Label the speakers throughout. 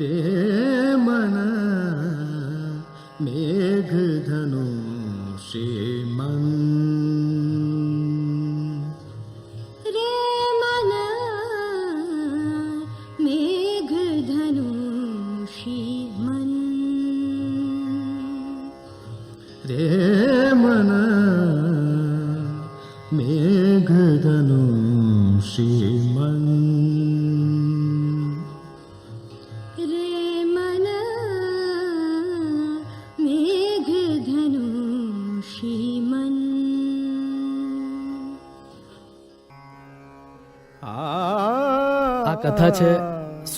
Speaker 1: ರೇಮಣ ಮೇಘಧನು ಶೇ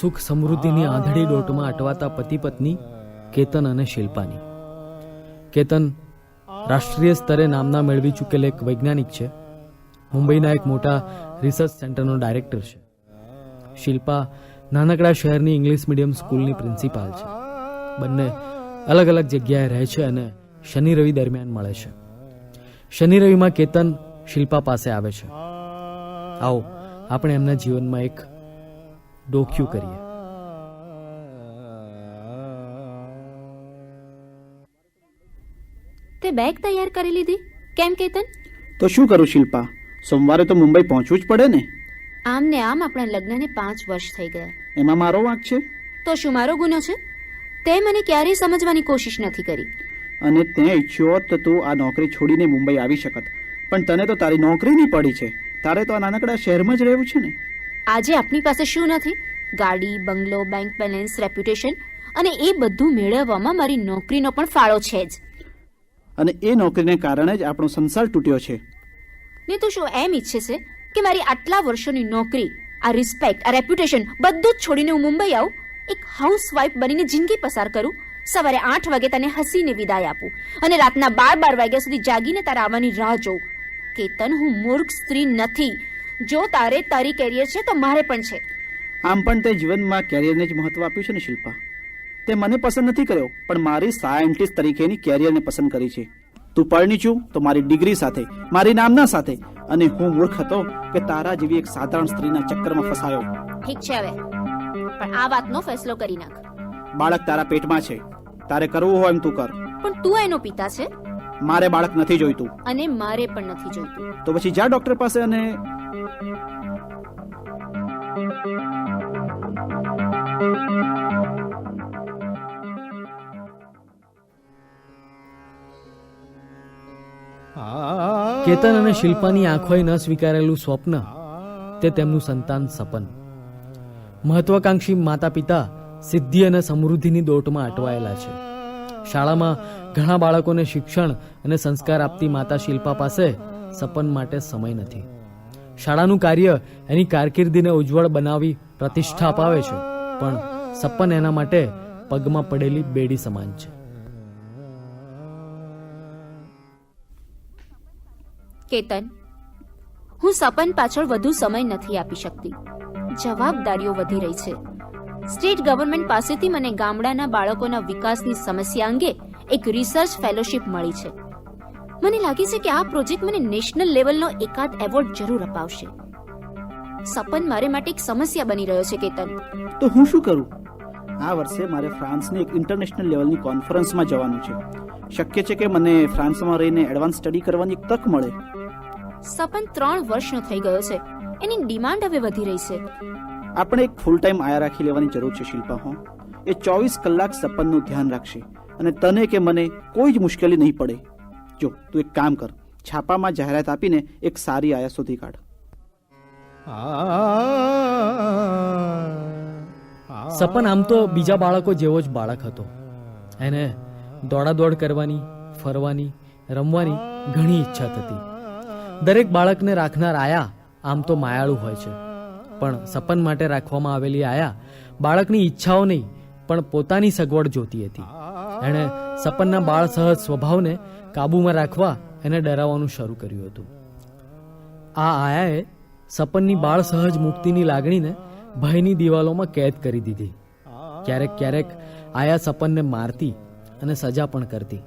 Speaker 1: સુખ સમૃદ્ધિની આંધળી ડોટમાં અટવાતા પતિ પત્ની કેતન અને શિલ્પાની. કેતન રાષ્ટ્રીય સ્તરે નામના મેળવી ચૂકેલ એક વૈજ્ઞાનિક છે. મુંબઈના એક મોટા રિસર્ચ સેન્ટરનો ડાયરેક્ટર છે. શિલ્પા નાનકડા શહેરની ઇંગ્લિશ મીડિયમ સ્કૂલની પ્રિન્સિપાલ છે. બંને અલગ અલગ જગ્યાએ રહે છે અને શનિ રવિ દરમિયાન મળે છે. શનિ રવિમાં કેતન શિલ્પા પાસે આવે છે. આવો આપણે એમના જીવનમાં એક ડોક્યુ કરીએ.
Speaker 2: તે બેગ તૈયાર કરી લીધી. કેમ કેતન?
Speaker 3: તો શું કરું શિલ્પા? સોમવારે તો મુંબઈ પહોંચવું જ પડે ને.
Speaker 2: આમ ને આમ આપણા લગ્નને પાંચ વર્ષ થઈ ગયા.
Speaker 3: એમાં મારો વાંક છે?
Speaker 2: તો શું મારો ગુનો છે? તે મને ક્યારેય સમજવાની કોશિશ નથી કરી.
Speaker 3: અને તે ઈચ્છ્યો હોત તો તું આ નોકરી છોડીને મુંબઈ આવી શકત. પણ તને તો તારી નોકરી નહીં પડી છે. તારે તો આ નાનકડા શહેરમાં જ રહેવું છે ને.
Speaker 2: આજે આપણી પાસે શું નથી? ગાડી બંગલો બેંક બેલેન્સ રેપ્યુટેશન અને એ બધું મેળવવામાં મારી નોકરીનો પણ ફાળો છે જ.
Speaker 3: અને એ નોકરીને કારણે જ આપણો સંસાર તૂટ્યો છે.
Speaker 2: ને તો શું એમ ઈચ્છે છે કે મારી આટલા વર્ષોની નોકરી આ રિસ્પેક્ટ આ રેપ્યુટેશન બધું જ છોડીને હું મુંબઈ આવું? એક હાઉસવાઈફ બનીને જિંદગી પસાર કરું? સવારે આઠ વાગે તને હસીને વિદાય આપું અને રાતના બાર બાર વાગ્યા સુધી જાગીને તારા આવવાની રાહ જોઉં. કેતન હું મૂર્ખ સ્ત્રી નથી. જો તારે તારી કેરિયર છે તો મારે પણ છે.
Speaker 3: આમ પણ તે જીવનમાં કેરિયરને જ મહત્વ આપ્યું છે ને શિલ્પા? તે મને પસંદ નથી કર્યો પણ મારી સાયન્ટિસ્ટ તરીકેની કેરિયરને પસંદ કરી છે. તું પરણી છું તો મારી ડિગ્રી સાથે મારી નામના સાથે અને હું મૂર્ખ હતો કે તારા જેવી એક સાધારણ સ્ત્રીના ચક્કરમાં ફસાયો.
Speaker 2: ઠીક છે હવે પણ આ વાતનો ફેસલો કરી નાખ.
Speaker 3: બાળક તારા પેટમાં છે તારે કરવું હોય એમ તું કર.
Speaker 2: પણ તું એનો પિતા છે?
Speaker 3: મારે બાળક નથી જોઈતું.
Speaker 2: અને મારે પણ નથી જોઈતું.
Speaker 3: તો પછી જા ડોક્ટર પાસે અને
Speaker 1: કેતન અને શિલ્પાની આંખોએ ન સ્વીકારેલું સ્વપ્ન તે તેમનું સંતાન સપન. મહત્વાકાંક્ષી માતા પિતા સિદ્ધિ અને સમૃદ્ધિની દોટમાં અટવાયેલા છે. શાળામાં ઘણા બાળકોને શિક્ષણ અને સંસ્કાર આપતી માતા શિલ્પા પાસે સપન માટે સમય નથી. શાળાનું કાર્ય એની કારકિર્દીને ઉજ્જવળ બનાવી પ્રતિષ્ઠા અપાવે છે, પણ સપન એના માટે પગમાં પડેલી બેડી સમાન છે.
Speaker 2: કેતન, હું સપન પાછળ વધુ સમય નથી આપી શકતી. જવાબદારીઓ વધી રહી છે. સ્ટેટ ગવર્મેન્ટ પાસેથી મને ગામડાના બાળકોના વિકાસની સમસ્યા અંગે એક રિસર્ચ ફેલોશિપ મળી છે. મને લાગે છે કે આ પ્રોજેક્ટ મને નેશનલ લેવલનો એકાદ એવોર્ડ જરૂર અપાવશે. સપન મારે માટે એક સમસ્યા બની રહ્યો છે, કેતન.
Speaker 3: તો હું શું કરું? આ વર્ષે મારે ફ્રાન્સની એક ઇન્ટરનેશનલ લેવલની કોન્ફરન્સમાં જવાનું છે. શક્ય છે કે મને ફ્રાન્સમાં રહીને એડવાન્સ સ્ટડી કરવાની એક તક મળે.
Speaker 2: સપન ત્રણ વર્ષનો થઈ ગયો છે. એની ડિમાન્ડ હવે વધી રહી છે.
Speaker 3: આપણે એક ફૂલ ટાઈમ આયા રાખી લેવાની જરૂર છે શિલ્પા હો. એ ચોવીસ કલાક સપનનું ધ્યાન રાખશે અને તને કે મને કોઈ જ મુશ્કેલી નહીં પડે. જો તું એક કામ કર છાપામાં જાહેરાત આપીને એક સારી આયા શોધી કાઢ.
Speaker 1: સપન આમ તો બીજા બાળકો જેવો જ બાળક હતો. એને દોડાદોડ કરવાની ફરવાની રમવાની ઘણી ઈચ્છા થતી. દરેક બાળકને રાખનાર આયા, આમ તો માયાળુ હોય છે. પણ સપન માટે રાખવામાં આવેલી આયા, બાળકની ઈચ્છાઓ નહીં, પણ પોતાની સગવડ જોતી હતી. એણે સપનના બાળ સહજ સ્વભાવને કાબૂમાં રાખવા એને ડરાવવાનું શરૂ કર્યું હતું. આ આયાએ સપનની બાળ સહજ મુક્તિની લાગણીને ભયની દિવાલોમાં કેદ કરી દીધી. ક્યારેક ક્યારેક આયા સપનને મારતી અને સજા પણ કરતી.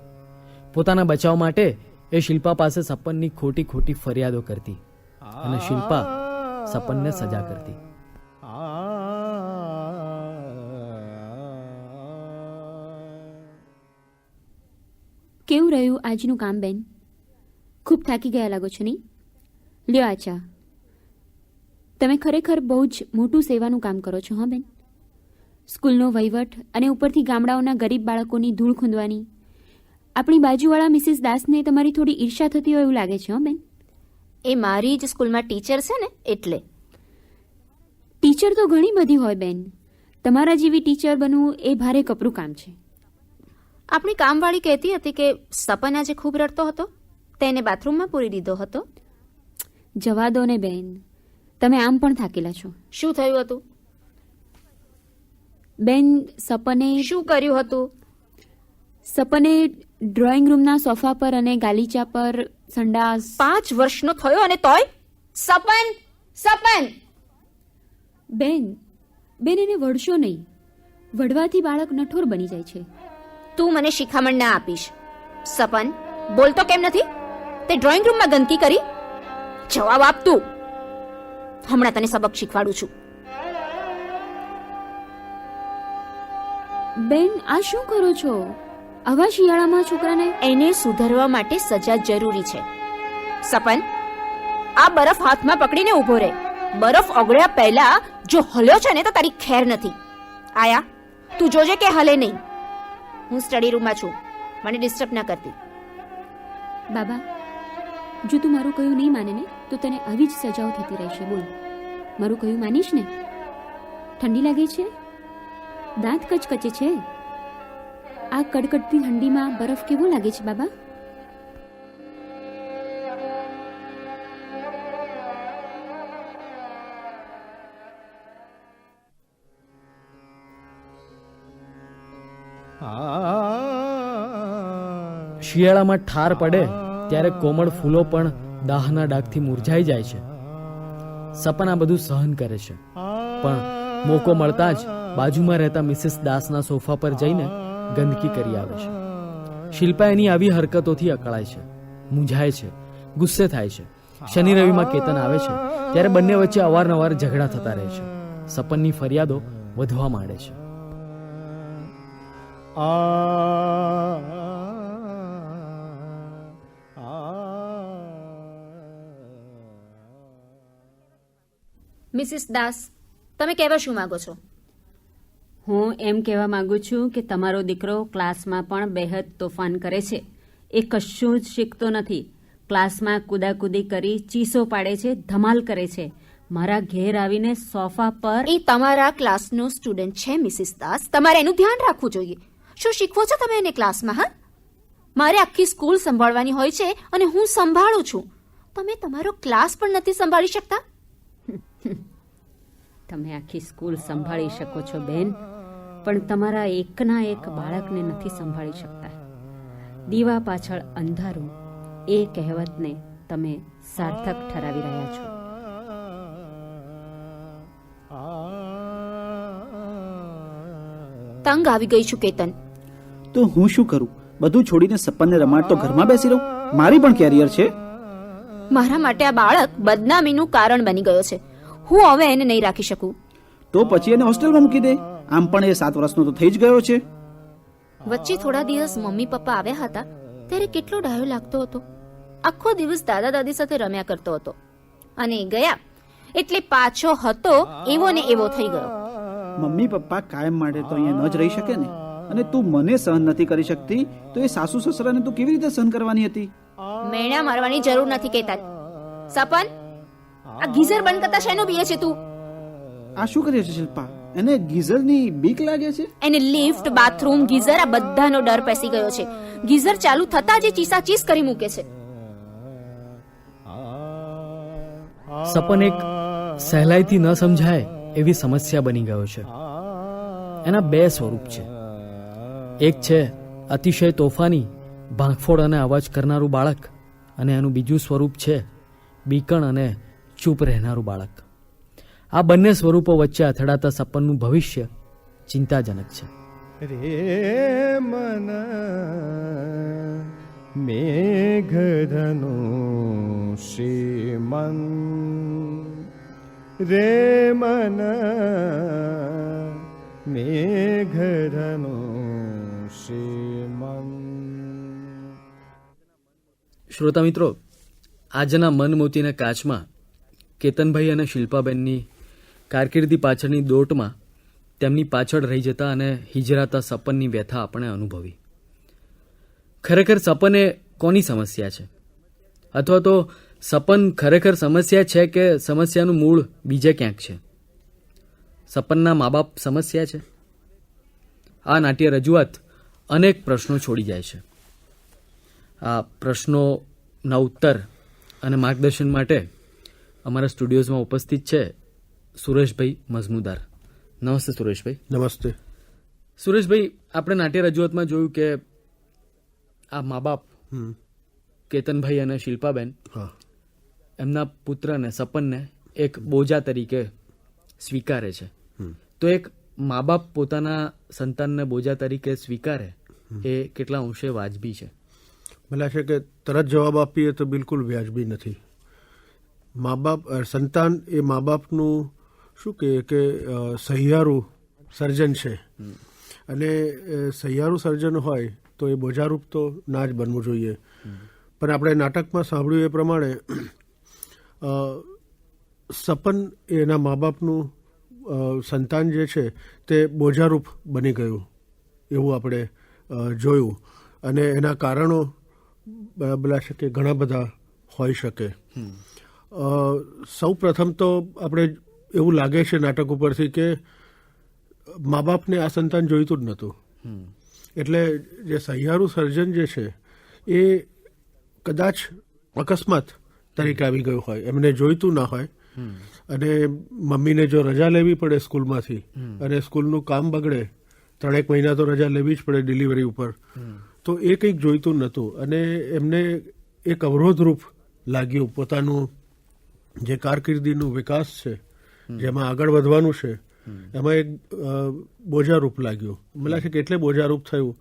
Speaker 1: પોતાના બચાવ માટે એ શિલ્પા પાસે સપનની ખોટી ખોટી ફરિયાદો કરતી અને શિલ્પા સપનને સજા કરતી.
Speaker 4: કેવું રહ્યું આજનું કામ, બેન? ખૂબ થાકી ગયા લાગો છો નહીં? લ્યો આચા તમે ખરેખર બહુ જ મોટું સેવાનું કામ કરો છો, હા, બેન? સ્કૂલનો વહીવટ અને ઉપરથી ગામડાઓના ગરીબ બાળકોની ધૂળ ખૂંદવાની આપણી બાજુવાળા મિસિસ દાસને તમારી થોડી ઈર્ષા થતી હોય એવું લાગે છે હો બેન?
Speaker 2: એ મારી જ સ્કૂલમાં ટીચર છે ને એટલે.
Speaker 4: ટીચર તો ઘણી બધી હોય બેન. તમારા જેવી ટીચર બનવું એ ભારે કપરું કામ છે.
Speaker 2: આપણી કામવાળી કહેતી હતી કે સપન આજે ખૂબ રડતો હતો તેને બાથરૂમમાં પૂરી દીધો હતો.
Speaker 4: જવા દો ને બેન. તમે આમ પણ થાકેલા છો.
Speaker 2: શું થયું હતું?
Speaker 4: બેન સપને
Speaker 2: શું કર્યું હતું?
Speaker 4: સપને ડ્રોઈંગ રૂમના સોફા પર અને ગાલીચા પર સંડાસ.
Speaker 2: પાંચ વર્ષનો થયો અને તોય સપન સપન.
Speaker 4: બેન બેન એને વળશો નહીં. વડવાથી બાળક નઠોર બની જાય છે.
Speaker 2: તું મને શિખામણ ના આપીશ. સપન બોલતો કેમ નથી? તે ડ્રોઈંગ રૂમમાં ગંદકી કરી? જવાબ આપ તું. હમણાં તને સબક શીખવાડું છું.
Speaker 4: બેન આ શું કરો છો? આવા શિયાળામાં છોકરાને
Speaker 2: એને સુધારવા માટે સજા જરૂરી છે. સપન, આ બરફ હાથમાં પકડીને ઊભો રહે. બરફ ઓગળ્યા પહેલા જો હલ્યો છે ને તો તારી ખેર નથી. આયા, તું જોજે કે હલે નહીં. હું સ્ટડી રૂમમાં છું. મને ડિસ્ટર્બ ના કરતી.
Speaker 4: બાબા, જો તું મારું કયું નહીં માને ને, તો તને આવી જ સજાઓ થતી રહેશે. બોલ. મારું કયું માનીશ ને? ઠંડી લાગે છે? દાંત કચકચે છે? આ કડકડતી ઠંડીમાં બરફ કેવો લાગે છે, બાબા?
Speaker 1: શિયાળામાં ઠાર પડે ત્યારે કોમળ ફૂલો પણ દાહના ડાકથી મુરઝાઈ જાય છે. સપના બધું સહન કરે છે. પણ મોકો મળતા જ બાજુમાં રહેતા મિસિસ દાસના સોફા પર જઈને ગંદકી કરી આવે છે. શિલ્પા એની આવી હરકતોથી અકળાય છે મૂંઝાય છે ગુસ્સે થાય છે. શનિ રવિમાં કેતન આવે છે ત્યારે બંને વચ્ચે અવારનવાર ઝઘડા થતા રહે છે. સપનની ફરિયાદો વધવા માંડે છે.
Speaker 2: મિસિસ દાસ તમે કહેવા શું માંગો છો?
Speaker 5: હું એમ કહેવા માંગુ છું કે તમારો દીકરો ક્લાસમાં પણ બેહદ તોફાન કરે છે. એ કશું જ શીખતો નથી. ક્લાસમાં કુદાકુદી કરી ચીસો પાડે છે ધમાલ કરે છે. મારા ઘેર આવીને સોફા પર
Speaker 2: એ તમારા ક્લાસનો સ્ટુડન્ટ છે મિસિસ દાસ. તમારે એનું ધ્યાન રાખવું જોઈએ. શું શીખવો છો તમે એને ક્લાસમાં હા? મારે આખી સ્કૂલ સંભાળવાની હોય છે અને હું સંભાળું છું. તમે તમારો ક્લાસ પણ નથી સંભાળી શકતા?
Speaker 5: તમે આખી સ્કૂલ સંભાળી શકો છો બેન. પણ તમારા એકના એક બાળકને નથી સંભાળી શકતા. દીવા પાછળ અંધારું એ કહેવતને તમે સાર્થક ઠરાવી રહ્યા છો.
Speaker 2: તંગ આવી ગઈ છું કેતન.
Speaker 3: તો હું શું કરું? બધું છોડીને સપનને રમાડતો ઘરમાં બેસી રહું? મારી પણ કેરિયર છે?
Speaker 2: મારા માટે આ બાળક બદનામીનું કારણ બની ગયો છે. હું હવે એને નહીં રાખી શકું.
Speaker 3: તો પછી એને હોસ્ટેલમાં મૂકી દે. આમ પણ એ સાત વર્ષનો તો થઈ જ ગયો છે.
Speaker 2: વચ્ચે થોડા દિવસ મમ્મી પપ્પા આવ્યા હતા ત્યારે કેટલો ડાયો લાગતો હતો. આખો દિવસ દાદા દાદી સાથે રમ્યા કરતો હતો. અને ગયા એટલે પાછો હતો એવો ને એવો થઈ ગયો.
Speaker 3: મમ્મી પપ્પા કાયમ માટે તો અહીંયા ન જ રહી શકે ને. અને તું મને સહન નથી કરી શકતી તો એ સાસુ સસરાને તું કેવી રીતે સહન કરવાની હતી?
Speaker 2: મેણા મારવાની જરૂર નથી કહેતા. સપન આ ગીઝર બંધ કરતા શેનું બીએ છે તું?
Speaker 3: આ શું કરે છે શિલ્પા? એને ગીઝરની બીક લાગે છે?
Speaker 2: એને લિફ્ટ બાથરૂમ ગીઝર આ બધાનો ડર પેસી ગયો છે. ગીઝર ચાલુ થતા જ ચીસાચીસ કરી મૂકે છે.
Speaker 1: સપન એક સહેલાઈથી ન સમજાય એવી સમસ્યા બની ગયો છે. એના બે સ્વરૂપ છે. એક છે અતિશય તોફાની ભાંગફોડ અને અવાજ કરનારું બાળક અને એનું બીજું સ્વરૂપ છે બીકણ અને ચૂપ રહેનારું બાળક. આ બંને સ્વરૂપો વચ્ચે અથડાતા સપનનું ભવિષ્ય ચિંતાજનક છે.
Speaker 6: રે મન મેઘધનુ શ્રીમન. રે મન મેઘધનુ શ્રીમન.
Speaker 1: શ્રોતા મિત્રો આજના મન મોતીના કાચમાં કેતનભાઈ અને શિલ્પાબેનની કારકિર્દી પાછળની દોટમાં તેમની પાછળ રહી જતા અને હિજરાતા સપનની વ્યથા આપણે અનુભવી. ખરેખર સપન કોની સમસ્યા છે? અથવા તો સપન ખરેખર સમસ્યા છે કે સમસ્યાનું મૂળ બીજે ક્યાંક છે? સપનના મા બાપ સમસ્યા છે? આ નાટ્ય રજૂઆત અનેક પ્રશ્નો છોડી જાય છે. આ પ્રશ્નોના ઉત્તર અને માર્ગદર્શન માટે અમારા સ્ટુડિયોઝમાં ઉપસ્થિત છે સુરેશભાઈ મઝમુદાર નમસ્તે સુરેશભાઈ
Speaker 7: નમસ્તે.
Speaker 1: સુરેશભાઈ આપણે નાટ્ય રજૂઆતમાં જોયું કે આ મા બાપ કેતનભાઈ અને શિલ્પાબેન
Speaker 7: હા.
Speaker 1: એમના પુત્રને સપનને એક બોજા તરીકે સ્વીકારે છે. તો એક મા બાપ પોતાના સંતાનને બોજા તરીકે સ્વીકારે એ કેટલા અંશે વાજબી છે?
Speaker 7: મને છે કે તરત જવાબ આપીએ તો બિલકુલ વ્યાજબી નથી. મા બાપ સંતાન એ મા બાપનું શું કહીએ કે સહિયારું સર્જન છે. અને સહિયારું સર્જન હોય તો એ બોજારૂપ તો ના જ બનવું જોઈએ. પણ આપણે નાટકમાં સાંભળ્યું એ પ્રમાણે સપન એના મા બાપનું સંતાન જે છે તે બોજારૂપ બની ગયું એવું આપણે જોયું. અને એના કારણો બરાબર શકે ઘણા બધા હોઈ શકે. સૌ પ્રથમ તો આપણે એવું લાગે છે નાટક ઉપરથી કે મા બાપને આ સંતાન જોઈતું જ નહોતું. એટલે જે સહિયારું સર્જન જે છે એ કદાચ અકસ્માત તરીકે આવી ગયું હોય એમને જોઈતું ના હોય. અને મમ્મીને જો રજા લેવી પડે સ્કૂલમાંથી અને સ્કૂલનું કામ બગડે ત્રણેક મહિના તો રજા લેવી જ પડે ડિલિવરી ઉપર તો એ કંઈક જોઈતું નહોતું. અને એમને એક અવરોધરૂપ લાગ્યું પોતાનું જે કારકિર્દીનું વિકાસ છે જેમાં આગળ વધવાનું છે. એમાં એક બોજારૂપ લાગ્યું. મને લાગે છે કે એટલે બોજારૂપ થયું.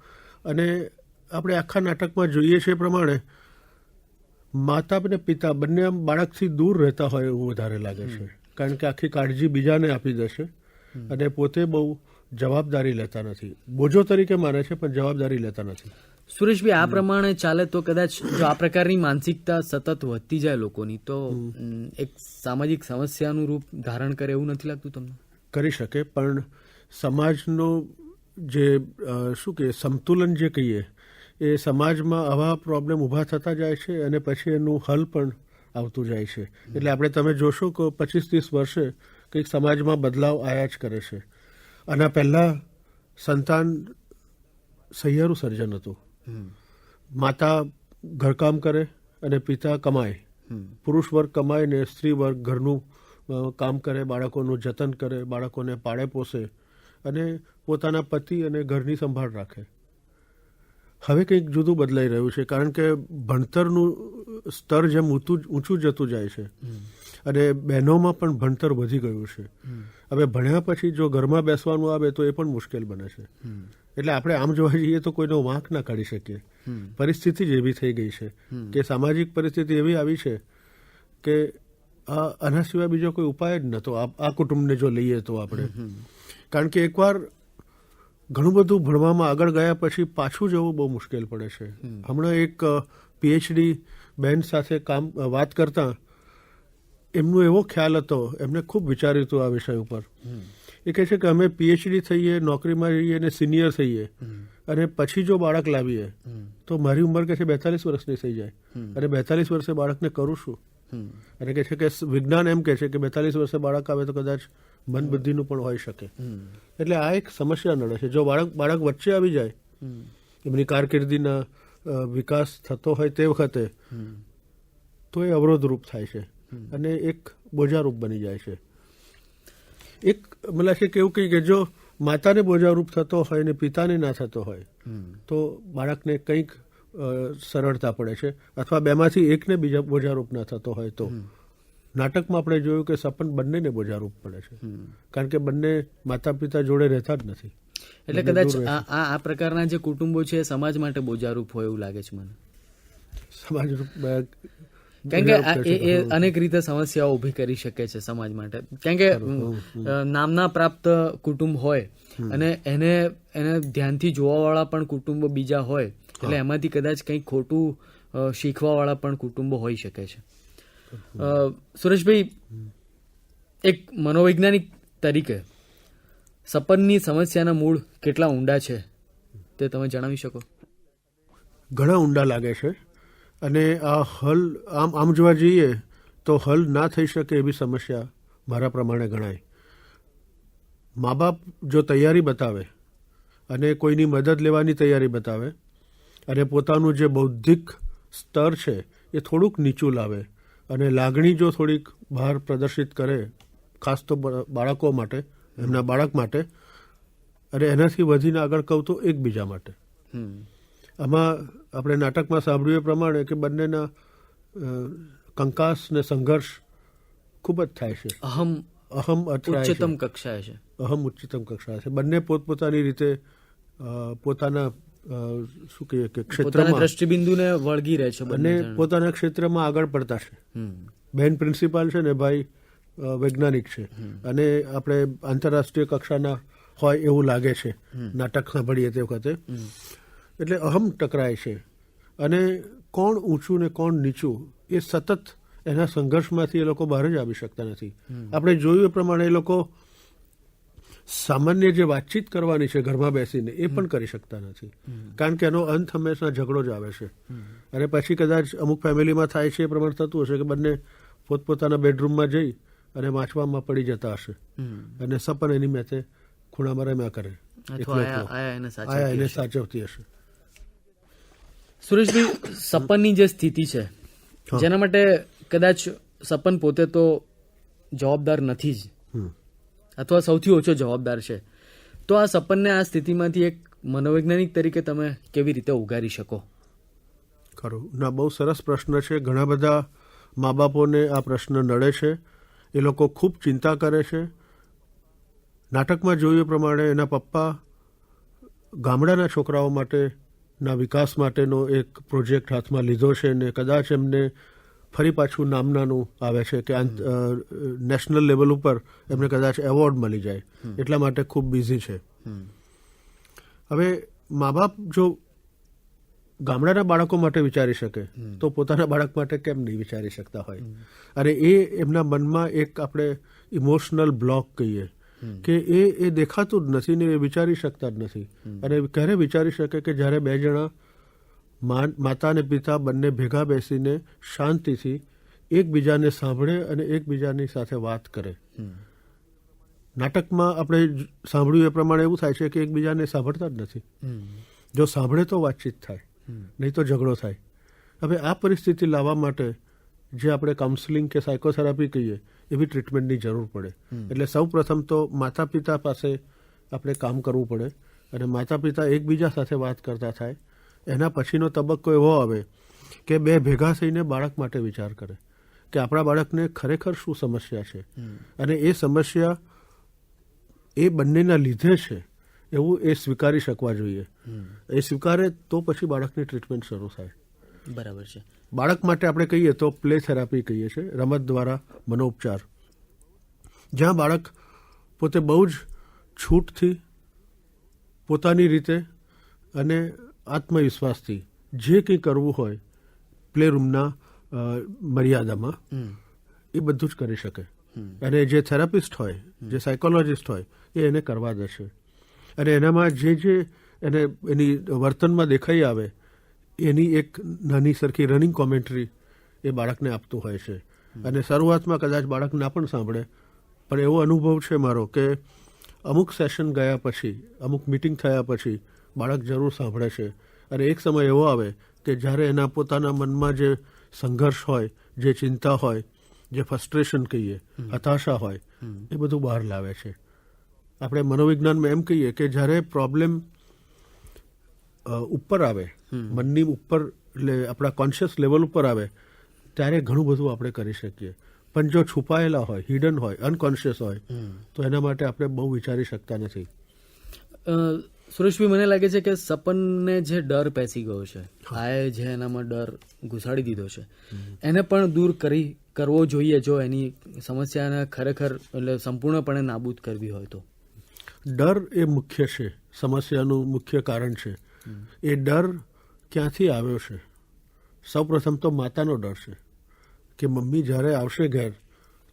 Speaker 7: અને આપણે આખા નાટકમાં જોઈએ છે એ પ્રમાણે માતા અને પિતા બંને આમ બાળકથી દૂર રહેતા હોય એવું વધારે લાગે છે. કારણ કે આખી કાળજી બીજાને આપી દેશે અને પોતે બહુ જવાબદારી લેતા નથી. બોજો તરીકે માને છે પણ જવાબદારી લેતા નથી.
Speaker 1: સુરેશભાઈ આ પ્રમાણે ચાલે તો કદાચ જો આ પ્રકારની માનસિકતા સતત વધતી જાય લોકોની તો એક સામાજિક સમસ્યાનું રૂપ ધારણ કરે એવું નથી લાગતું તમને?
Speaker 7: કરી શકે પણ સમાજનો જે શું કે સમતુલન જે કહીએ એ સમાજમાં આવા પ્રોબ્લેમ ઊભા થતા જાય છે અને પછી એનું હલ પણ આવતું જાય છે. એટલે આપણે તમે જોશો કે પચીસ ત્રીસ વર્ષે કંઈક સમાજમાં બદલાવ આયા જ કરે છે. આના પહેલાં સંતાન સહિયારું સર્જન હતું. માતા ઘરકામ કરે અને પિતા કમાય. પુરુષ વર્ગ કમાય ને સ્ત્રી વર્ગ ઘરનું કામ કરે બાળકોનું જતન કરે બાળકોને પાળે પોષે અને પોતાના પતિ અને ઘરની સંભાળ રાખે. હવે કંઈક જુદું બદલાઈ રહ્યું છે કારણ કે ભણતરનું સ્તર જેમ ઊંચું ઊંચું જતું જાય છે અને બહેનોમાં પણ ભણતર વધી ગયું છે. હવે ભણ્યા પછી જો ઘરમાં બેસવાનું આવે તો એ પણ મુશ્કેલ બને છે. એટલે આપણે આમ જોવા જઈએ તો કોઈનો વાંક ના કાઢી શકીએ. પરિસ્થિતિ જ એવી થઈ ગઈ છે કે સામાજિક પરિસ્થિતિ એવી આવી છે કે આ આના સિવાય બીજો કોઈ ઉપાય જ નહોતો આ આ કુટુંબને જો લઈએ તો આપણે. કારણ કે એકવાર ઘણું બધું ભણવામાં આગળ ગયા પછી પાછું જવું બહુ મુશ્કેલ પડે છે. હમણાં એક પીએચડી બેન સાથે કામ વાત કરતા એમનો એવો ખ્યાલ હતો એમને ખૂબ વિચાર્યું હતું આ વિષય ઉપર. એ કહે છે કે અમે પીએચડી થઈએ નોકરીમાં રહીએ અને સિનિયર થઈએ. અને પછી જો બાળક લાવીએ તો મારી ઉંમર કે છે બેતાલીસ વર્ષની થઈ જાય. અને બેતાલીસ વર્ષે બાળકને કરું છું. અને કહે છે કે વિજ્ઞાન એમ કહે છે કે બેતાલીસ વર્ષે બાળક આવે તો કદાચ મન બુદ્ધિનું પણ હોઈ શકે. એટલે આ એક સમસ્યા નડે છે. જો બાળક બાળક વચ્ચે આવી જાય એમની કારકિર્દીના વિકાસ થતો હોય તે વખતે તો એ અવરોધરૂપ થાય છે. અને એક બોજારૂપ બની જાય છે. એક મને છે કે એવું કંઈ કે જો માતાને બોજારૂપ થતો હોય ને પિતાને ના થતો હોય તો બાળકને કંઈક સરળતા પડે છે. અથવા બેમાંથી એકને બીજા બોજારૂપ ના થતો હોય તો. નાટકમાં આપણે જોયું કે સપન બંનેને બોજારૂપ પડે છે. કારણ કે બંને માતા પિતા જોડે રહેતા જ નથી.
Speaker 1: એટલે કદાચ આ આ પ્રકારના જે કુટુંબો છે સમાજ માટે બોજારૂપ હોય એવું લાગે છે મને.
Speaker 7: સમાજ
Speaker 1: કારણ કે એ અનેક રીતે સમસ્યાઓ ઊભી કરી શકે છે સમાજ માટે. કારણ કે નામના પ્રાપ્ત કુટુંબ હોય અને એને એને ધ્યાનથી જોવાવાળા પણ કુટુંબો બીજા હોય એટલે એમાંથી કદાચ કંઈક ખોટું શીખવાવાળા પણ કુટુંબો હોઈ શકે છે. અ, સુરેશભાઈ એક મનોવૈજ્ઞાનિક તરીકે સપનની સમસ્યાના મૂળ કેટલા ઊંડા છે તે તમે જણાવી શકો?
Speaker 7: ઘણા ઊંડા લાગે છે. અને આ હલ આમ આમ જોવા જઈએ તો હલ ના થઈ શકે એવી સમસ્યા મારા પ્રમાણે ગણાય. મા બાપ જો તૈયારી બતાવે અને કોઈની મદદ લેવાની તૈયારી બતાવે અને પોતાનું જે બૌદ્ધિક સ્તર છે એ થોડુંક નીચું લાવે અને લાગણી જો થોડીક બહાર પ્રદર્શિત કરે, ખાસ તો બાળકો માટે, એમના બાળક માટે, અને એનાથી વધીને આગળ કહું તો એકબીજા માટે. આમાં આપણે નાટકમાં સાંભળ્યું એ પ્રમાણે કે બંનેના કંકાસ ને સંઘર્ષ ખૂબ જ થાય છે.
Speaker 1: અહમ
Speaker 7: અહમ
Speaker 1: ઉચ્ચતમ કક્ષાએ છે.
Speaker 7: અહમ ઉચ્ચતમ કક્ષા છે. બંને પોતપોતાની રીતે પોતાના શું કહીએ કે ક્ષેત્રમાં
Speaker 1: દ્રષ્ટિબિંદુને વળગી રહે છે
Speaker 7: અને
Speaker 1: બંને
Speaker 7: પોતાના ક્ષેત્રમાં આગળ પડતા છે. બેન પ્રિન્સિપાલ છે ને ભાઈ વૈજ્ઞાનિક છે. અને આપણે આંતરરાષ્ટ્રીય કક્ષાના હોય એવું લાગે છે. નાટક સાંભળીએ તે વખતે. એટલે અહમ ટકરાય છે. અને કોણ ઊંચું ને કોણ નીચું એ સતત એના સંઘર્ષમાંથી એ લોકો બહાર જ આવી શકતા નથી. આપણે જોયું એ પ્રમાણે એ લોકો સામાન્ય જે વાતચીત કરવાની છે ઘરમાં બેસીને એ પણ કરી શકતા નથી. કારણ કે એનો અંત હંમેશા ઝઘડો જ આવે છે. અને પછી કદાચ અમુક ફેમિલીમાં થાય છે એ પ્રમાણે થતું હશે કે બંને પોતપોતાના બેડરૂમમાં જઈ અને વાંચવામાં પડી જતા હશે. અને સપન એની મેથે ખૂણામાં રમ્યા કરે.
Speaker 1: આયા એને
Speaker 7: સાચવતી હશે.
Speaker 1: સુરેશભાઈ સપનની જે સ્થિતિ છે જેના માટે કદાચ સપન પોતે તો જવાબદાર નથી જ અથવા સૌથી ઓછો જવાબદાર છે. તો આ સપનને આ સ્થિતિમાંથી એક મનોવૈજ્ઞાનિક તરીકે તમે કેવી રીતે ઉગારી શકો?
Speaker 7: ખરું. ના બહુ સરસ પ્રશ્ન છે. ઘણા બધા મા બાપોને આ પ્રશ્ન નડે છે. એ લોકો ખૂબ ચિંતા કરે છે. નાટકમાં જોયું પ્રમાણે એના પપ્પા ગામડાના છોકરાઓ માટેના વિકાસ માટેનો એક પ્રોજેક્ટ હાથમાં લીધો છે ને કદાચ એમને ફરી પાછું નામનાનું આવે છે કે નેશનલ લેવલ ઉપર એમને કદાચ એવોર્ડ મળી જાય. એટલા માટે ખૂબ બિઝી છે. હવે મા બાપ જો ગામડાના બાળકો માટે વિચારી શકે તો પોતાના બાળક માટે કેમ નહીં વિચારી શકતા હોય? અને એ એમના મનમાં એક આપણે ઇમોશનલ બ્લોક કહીએ. કે એ એ દેખાતું જ નથી ને એ વિચારી શકતા જ નથી. અને ક્યારે વિચારી શકે કે જ્યારે બે જણા માતા અને પિતા બંને ભેગા બેસીને શાંતિથી એકબીજાને સાંભળે અને એકબીજાની સાથે વાત કરે. નાટકમાં આપણે સાંભળ્યું એ પ્રમાણે એવું થાય છે કે એકબીજાને સાંભળતા જ નથી. જો સાંભળે તો વાતચીત થાય નહીં તો ઝઘડો થાય. હવે આ પરિસ્થિતિ લાવવા માટે જે આપણે કાઉન્સેલિંગ કે સાયકોથેરાપી કહીએ એવી ટ્રીટમેન્ટની જરૂર પડે. એટલે સૌ પ્રથમ તો માતા પિતા પાસે આપણે કામ કરવું પડે અને માતા પિતા એકબીજા સાથે વાત કરતા થાય. એના પછીનો તબક્કો એવો આવે કે બે ભેગા થઈને બાળક માટે વિચાર કરે કે આપણા બાળકને ખરેખર શું સમસ્યા છે. અને એ સમસ્યા એ બંનેના લીધે છે એવું એ સ્વીકારી શકવા જોઈએ. એ સ્વીકારે તો પછી બાળકની ટ્રીટમેન્ટ શરૂ થાય.
Speaker 1: બરાબર છે.
Speaker 7: બાળક માટે આપણે કહીએ તો પ્લે થેરાપી કહીએ છીએ રમત દ્વારા મનોપચાર. જ્યાં બાળક પોતે બહુ જ છૂટથી પોતાની રીતે અને આત્મવિશ્વાસથી જે કંઈ કરવું હોય પ્લે રૂમના મર્યાદામાં એ બધું જ કરી શકે. અને જે થેરાપિસ્ટ હોય જે સાયકોલોજિસ્ટ હોય એ એને કરવા દેશે. અને એનામાં જે જે એને એની વર્તનમાં દેખાઈ આવે એની એક નાની સરખી રનિંગ કોમેન્ટ્રી એ બાળકને આપતું હોય છે. અને શરૂઆતમાં કદાચ બાળક ના પણ સાંભળે. પણ એવો અનુભવ છે મારો કે અમુક સેશન ગયા પછી અમુક મિટિંગ થયા પછી બાળક જરૂર સાંભળે છે. અને એક સમય એવો આવે કે જ્યારે એના પોતાના મનમાં જે સંઘર્ષ હોય જે ચિંતા હોય જે ફ્રસ્ટ્રેશન કહીએ હતાશા હોય એ બધું બહાર લાવે છે. આપણે મનોવિજ્ઞાનમાં એમ કહીએ કે જ્યારે પ્રોબ્લેમ ઉપર આવે મનની ઉપર એટલે આપણા કોન્શિયસ લેવલ ઉપર આવે ત્યારે ઘણું બધું આપણે કરી શકીએ. પણ જો છુપાયેલા હોય હિડન હોય અનકોન્શિયસ હોય તો એના માટે આપણે બહુ વિચારી શકતા નથી.
Speaker 1: સુરેશભાઈ મને લાગે છે કે સપનને જે ડર પેસી ગયો છે આએ જે એનામાં ડર ઘુસાડી દીધો છે એને પણ દૂર કરી કરવો જોઈએ જો એની સમસ્યાને ખરેખર એટલે સંપૂર્ણપણે નાબૂદ કરવી હોય તો.
Speaker 7: ડર એ મુખ્ય છે સમસ્યાનું મુખ્ય કારણ છે. એ ડર ક્યાંથી આવ્યો છે? સૌપ્રથમ તો માતાનો ડર છે કે મમ્મી જ્યારે આવશે ઘેર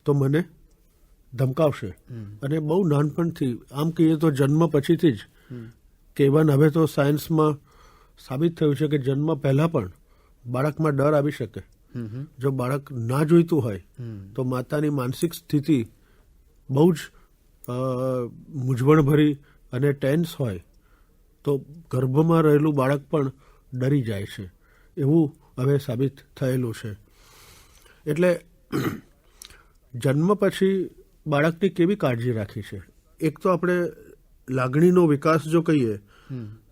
Speaker 7: તો મને ધમકાવશે. અને બહુ નાનપણથી આમ કહીએ તો જન્મ પછીથી જ કે ઇવન હવે તો સાયન્સમાં સાબિત થયું છે કે જન્મ પહેલા પણ બાળકમાં ડર આવી શકે. જો બાળક ના જોઈતું હોય તો માતાની માનસિક સ્થિતિ બહુ જ મૂંઝવણભરી અને ટેન્સ હોય તો ગર્ભમાં રહેલું બાળક પણ ડરી જાય છે. એવું હવે સાબિત થયેલું છે. એટલે જન્મ પછી બાળકની કેવી કાળજી રાખી છે? એક તો આપણે લાગણીનો વિકાસ જો કહીએ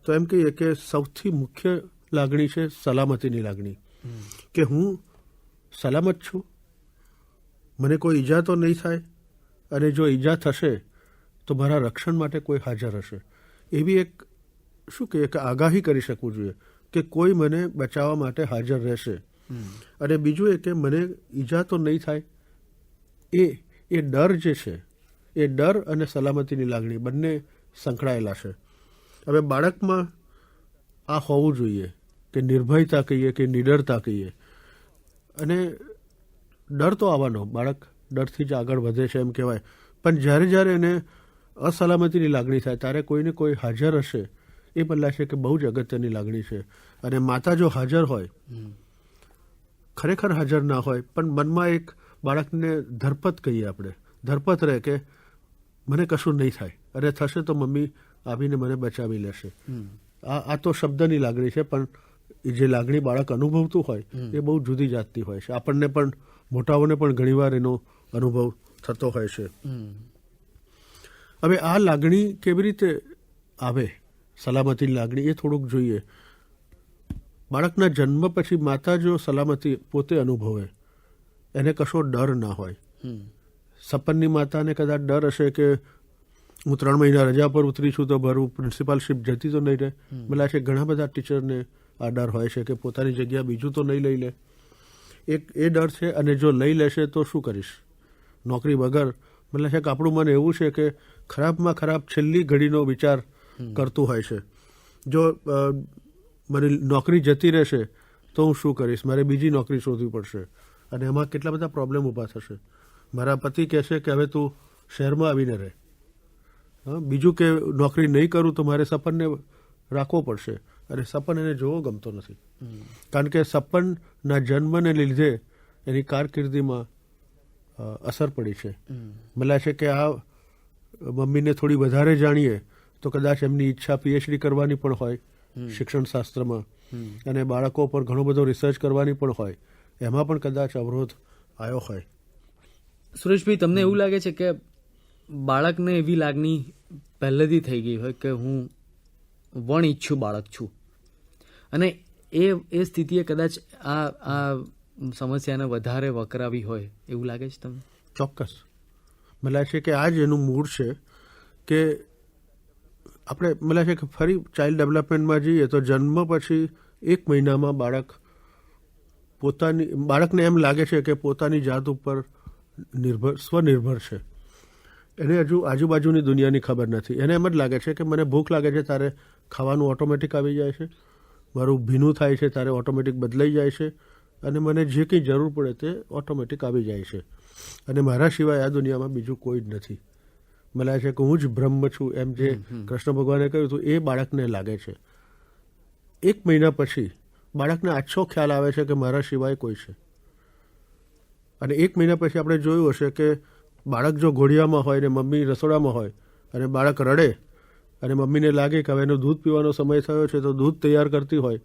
Speaker 7: તો એમ કહીએ કે સૌથી મુખ્ય લાગણી છે સલામતીની લાગણી. કે હું સલામત છું મને કોઈ ઈજા તો નહીં થાય અને જો ઈજા થશે તો મારા રક્ષણ માટે કોઈ હાજર હશે. એવી એક શું કહીએ કે આગાહી કરી શકવું જોઈએ કે કોઈ મને બચાવવા માટે હાજર રહેશે. અને બીજું એ કે મને ઈજા તો નહીં થાય. એ એ ડર જે છે એ ડર અને સલામતીની લાગણી બંને સંકળાયેલા છે. હવે બાળકમાં આ હોવું જોઈએ કે નિર્ભયતા કહીએ કે નિડરતા કહીએ. અને ડર તો આવવાનો બાળક ડરથી જ આગળ વધે છે એમ કહેવાય. પણ જ્યારે જ્યારે એને અસલામતીની લાગણી થાય ત્યારે કોઈને કોઈ હાજર હશે એ બદલાશે કે બહુ જ અગત્યની લાગણી છે. અને માતા જો હાજર હોય ખરેખર હાજર ના હોય પણ મનમાં એક બાળકને ધરપત કહીએ આપણે. ધરપત રહે કે મને કશું નહીં થાય. અને થશે તો મમ્મી આવીને મને બચાવી લેશે. આ આ તો શબ્દની લાગણી છે પણ જે લાગણી બાળક અનુભવતું હોય એ બહુ જુદી જાતની હોય છે. આપણને પણ મોટાઓને પણ ઘણીવાર એનો અનુભવ થતો હોય છે. હવે આ લાગણી કેવી રીતે આવે? સલામતીની લાગણી એ થોડુંક જોઈએ. બાળકના જન્મ પછી માતા જો સલામતી પોતે અનુભવે. એને કશો ડર ના હોય. સપનની માતાને કદાચ ડર હશે કે હું ત્રણ મહિના રજા પર ઉતરી છું તો ભરું પ્રિન્સિપાલશીપ જતી તો નહીં રહે. મને છે ઘણા બધા ટીચરને આ ડર હોય છે કે પોતાની જગ્યા બીજું તો નહીં લઈ લે. એક એ ડર છે અને જો લઈ લેશે તો શું કરીશ? નોકરી વગર. મને છે કે આપણું મન એવું છે કે ખરાબમાં ખરાબ છેલ્લી ઘડીનો વિચાર કરતું હોય છે. જો મારી નોકરી જતી રહેશે તો હું શું કરીશ? મારે બીજી નોકરી શોધવી પડશે. અને એમાં કેટલા બધા પ્રોબ્લેમ ઊભા થશે. મારા પતિ કહેશે કે હવે તું શહેરમાં આવીને રહે. બીજું કે નોકરી નહીં કરું તો મારે સપનને રાખવો પડશે. અને સપન એને જોવો ગમતો નથી. કારણ કે સપનના જન્મને લીધે એની કારકિર્દીમાં અસર પડી છે. મને છે કે આ મમ્મીને થોડી વધારે જાણીએ તો કદાચ એમની ઈચ્છા પીએચડી કરવાની પણ હોય શિક્ષણ શાસ્ત્રમાં અને બાળકો પર ઘણો બધો રિસર્ચ કરવાની પણ હોય. એમાં પણ કદાચ અવરોધ આવ્યો હોય.
Speaker 1: સુરેશભાઈ તમને એવું લાગે છે કે બાળકને એવી લાગણી પહેલેથી થઈ ગઈ હોય કે હું વણ ઈચ્છું બાળક છું? અને એ એ સ્થિતિએ કદાચ આ આ સમસ્યાને વધારે વકરાવી હોય એવું લાગે છે તમને?
Speaker 7: ચોક્કસ. મને લાગે છે કે આ જ એનું મૂળ છે કે આપણે મને છે કે ફરી ચાઇલ્ડ ડેવલપમેન્ટમાં જઈએ તો જન્મ પછી એક મહિનામાં બાળક પોતાની, બાળકને એમ લાગે છે કે પોતાની જાત ઉપર નિર્ભર, સ્વનિર્ભર છે. એને હજુ આજુબાજુની દુનિયાની ખબર નથી. એને એમ જ લાગે છે કે મને ભૂખ લાગે છે તારે ખાવાનું ઓટોમેટિક આવી જાય છે. મારું ભીનું થાય છે તારે ઓટોમેટિક બદલાઈ જાય છે. અને મને જે કંઈ જરૂર પડે તે ઓટોમેટિક આવી જાય છે. અને મારા સિવાય આ દુનિયામાં બીજું કોઈ જ નથી. મને લાગે છે કે હું જ બ્રહ્મ છું એમ જે કૃષ્ણ ભગવાને કહ્યું હતું એ બાળકને લાગે છે. એક મહિના પછી બાળકને આછો ખ્યાલ આવે છે કે મારા સિવાય કોઈ છે. અને એક મહિના પછી આપણે જોયું હશે કે બાળક જો ઘોડિયામાં હોય ને મમ્મી રસોડામાં હોય અને બાળક રડે અને મમ્મીને લાગે કે હવે એનો દૂધ પીવાનો સમય થયો છે તો દૂધ તૈયાર કરતી હોય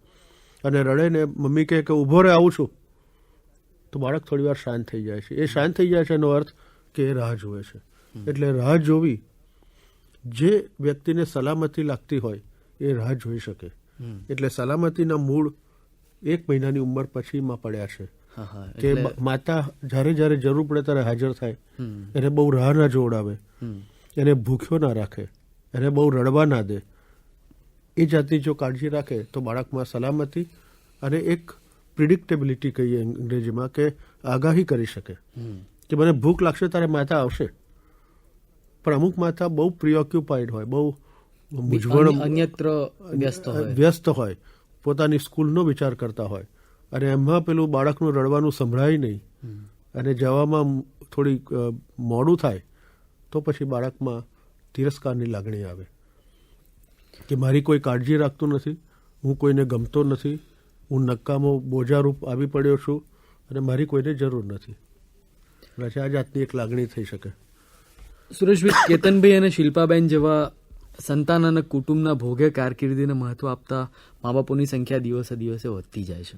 Speaker 7: અને રડે ને મમ્મી કહે કે ઊભો રહે આવું છું. તો બાળક થોડી વાર શાંત થઈ જાય છે. એ શાંત થઈ જાય છે એનો અર્થ કે એ રાહ જુએ છે. એટલે રાહ જોવી જે વ્યક્તિને સલામતી લાગતી હોય એ રાહ જોઈ શકે. એટલે સલામતીના મૂળ એક મહિનાની ઉંમર પછીમાં પડ્યા છે. કે માતા જ્યારે જ્યારે જરૂર પડે ત્યારે હાજર થાય. એને બહુ રાહ ના જોડાવે એને ભૂખ્યો ના રાખે. એને બહુ રડવા ના દે. એ જાતની જો કાળજી રાખે તો બાળકમાં સલામતી અને એક પ્રિડિક્ટેબિલિટી કહીએ અંગ્રેજીમાં કે આગાહી કરી શકે. કે મને ભૂખ લાગશે ત્યારે માતા આવશે. પણ અમુક માતા બહુ પ્રિઓક્યુપાઈડ હોય બહુ મૂંઝવણ
Speaker 1: અન્ય- અન્યત્ર વ્યસ્ત હોય.
Speaker 7: વ્યસ્ત હોય. પોતાની સ્કૂલનો વિચાર કરતા હોય. અને એમાં પેલું બાળકનું રડવાનું સંભળાય નહીં. અને જવામાં થોડી મોડું થાય તો પછી બાળકમાં તિરસ્કારની લાગણી આવે. કે મારી કોઈ કાળજી રાખતું નથી હું કોઈને ગમતો નથી હું નકામો બોજારૂપ આવી પડ્યો છું અને મારી કોઈને જરૂર નથી. પછી આ જાતની એક લાગણી થઈ શકે.
Speaker 1: સુરેશભાઈ કેતનભાઈ અને શિલ્પાબેન જેવા સંતાન અને કુટુંબના ભોગે કારકિર્દીને મહત્વ આપતા મા બાપોની સંખ્યા દિવસે દિવસે વધતી જાય છે.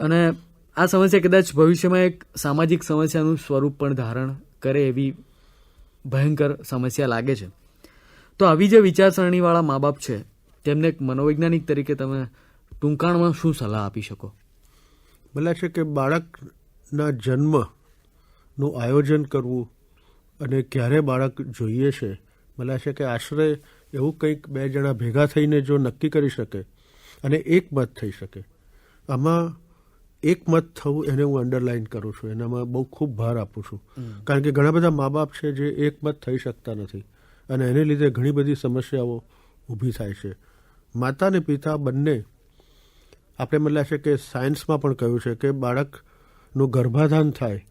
Speaker 1: અને આ સમસ્યા કદાચ ભવિષ્યમાં એક સામાજિક સમસ્યાનું સ્વરૂપ પણ ધારણ કરે એવી ભયંકર સમસ્યા લાગે છે. તો આવી જે વિચારસરણીવાળા મા બાપ છે, તેમને એક મનોવૈજ્ઞાનિક તરીકે તમે ટૂંકાણમાં શું સલાહ આપી શકો?
Speaker 7: મને છે કે બાળકના જન્મનું આયોજન કરવું અને ક્યારે બાળક જોઈએ છે? મને છે કે આશરે એવું કંઈક બે જણા ભેગા થઈને જો નક્કી કરી શકે અને એક મત થઈ શકે. આમાં એક મત થવું એને હું અંડરલાઇન કરું છું. એનામાં બહુ ખૂબ ભાર આપું છું. કારણ કે ઘણા બધા મા બાપ છે જે એક મત થઈ શકતા નથી અને એને લીધે ઘણી બધી સમસ્યાઓ ઊભી થાય છે. માતા અને પિતા બંને આપણે મને લાગે છે કે સાયન્સમાં પણ કહ્યું છે કે બાળકનું ગર્ભાધાન થાય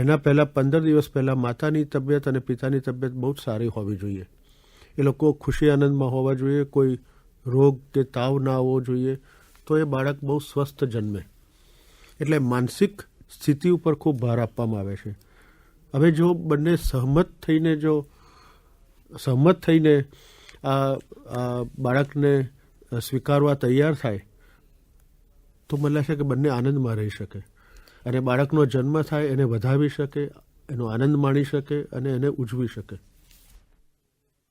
Speaker 7: એના પહેલાં પંદર દિવસ પહેલાં માતાની તબિયત અને પિતાની તબિયત બહુ જ સારી હોવી જોઈએ. એ લોકો ખુશી આનંદમાં હોવા જોઈએ, કોઈ રોગ કે તાવ ના આવવો જોઈએ, તો એ બાળક બહુ સ્વસ્થ જન્મે. એટલે માનસિક સ્થિતિ ઉપર ખૂબ ભાર આપવામાં આવે છે. હવે જો બંને સહમત થઈને જો, સહમત થઈને આ બાળકને સ્વીકારવા તૈયાર થાય, તો મને લાગે કે બંને આનંદમાં રહી શકે. અને બાળકનો જન્મ થાય એને વધાવી શકે, એનો આનંદ માણી શકે અને એને ઉજવી શકે.